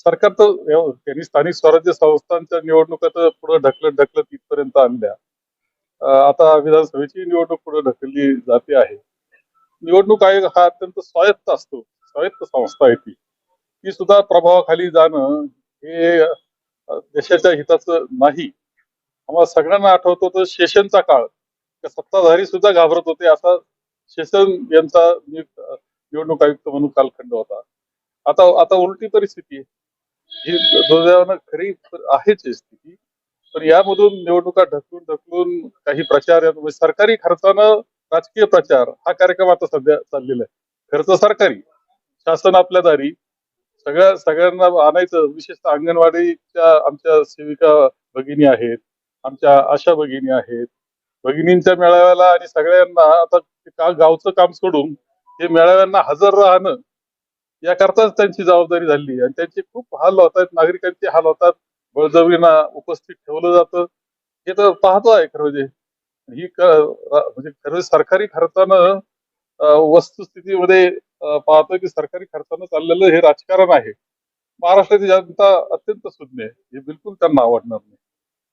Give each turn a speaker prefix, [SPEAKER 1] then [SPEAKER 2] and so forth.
[SPEAKER 1] सरकार तर त्यांनी स्थानिक स्वराज्य संस्थांच्या निवडणुका तर पुढे ढकलत ढकलत इथपर्यंत आणल्या. आता विधानसभेची निवडणूक पुढे ढकलली जाते आहे. निवडणूक आयोग हा अत्यंत स्वायत्त असतो. स्वायत्त संस्था आहे ती. ती सुद्धा प्रभावाखाली जाणं हे देशाच्या हिताचं नाही. आम्हाला सगळ्यांना आठवतो तर शेषनचा काळ. सत्ताधारी सुद्धा घाबरत होते. असा शेषन यांचा निवडणूक आयुक्त म्हणून कालखंड होता. आता आता उलटी परिस्थिती आहे. ही दुर्दैवानं खरी आहेच स्थिती. पण यामधून निवडणुका ढकलून ढकलून काही प्रचार यात- म्हणजे सरकारी खर्चानं राजकीय प्रचार हा कार्यक्रम आता सध्या चाललेला आहे. खर्च सरकारी शासन आपल्या दारी. सगळ्या सगळ्यांना आणायचं. विशेषतः अंगणवाडीच्या आमच्या सेविका भगिनी आहेत आमच्या आशा भगिनी आहेत. भगिनींच्या मेळाव्याला आणि सगळ्यांना आता गावचं काम सोडून हे मेळाव्यांना हजर राहणं याकरताच त्यांची जबाबदारी झाली. आणि त्यांचे खूप हाल होत आहेत नागरिकांचे हाल होतात. बळजबरीनं उपस्थित ठेवलं जातं. हे तर पाहतो आहे खरं म्हणजे. ही म्हणजे खरं म्हणजे सरकारी खर्चानं वस्तुस्थितीमध्ये पाहतोय की सरकारी खर्चानं चाललेलं हे राजकारण आहे. महाराष्ट्राची जनता अत्यंत सुज्ञ आहे. हे बिलकुल त्यांना आवडणार नाही.